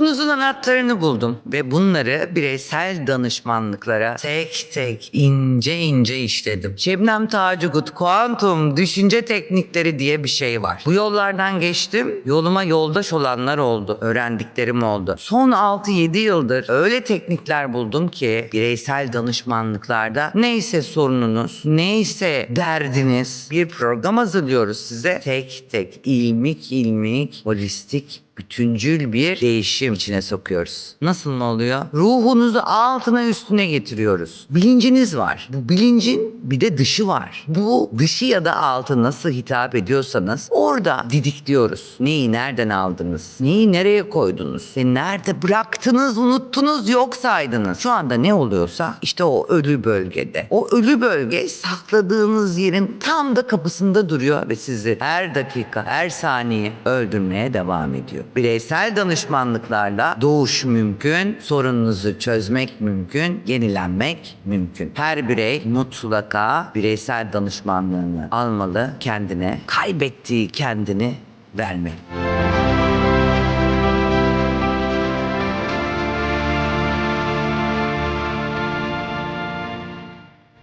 Ruhunuzun anahtarını buldum ve bunları bireysel danışmanlıklara tek tek ince ince işledim. Şebnem Tacugut kuantum düşünce teknikleri diye bir şey var. Bu yollardan geçtim. Yoluma yoldaş olanlar oldu. Öğrendiklerim oldu. Son 6-7 yıldır öyle teknikler buldum ki bireysel danışmanlıklarda neyse sorununuz, neyse derdiniz bir program hazırlıyoruz size. Tek tek ilmik ilmik holistik bütüncül bir değişim içine sokuyoruz. Nasıl mı oluyor? Ruhunuzu altına üstüne getiriyoruz. Bilinciniz var. Bu bilincin bir de dışı var. Bu dışı ya da altı nasıl hitap ediyorsanız orada didikliyoruz. Neyi nereden aldınız? Neyi nereye koydunuz? Ve nerede bıraktınız, unuttunuz, yok saydınız. Şu anda ne oluyorsa işte o ölü bölgede. O ölü bölge sakladığınız yerin tam da kapısında duruyor ve sizi her dakika, her saniye öldürmeye devam ediyor. Bireysel danışmanlıklarla doğuş mümkün, sorununuzu çözmek mümkün, yenilenmek mümkün. Her birey mutlaka bireysel danışmanlığını almalı, kendine kaybettiği kendini vermeli.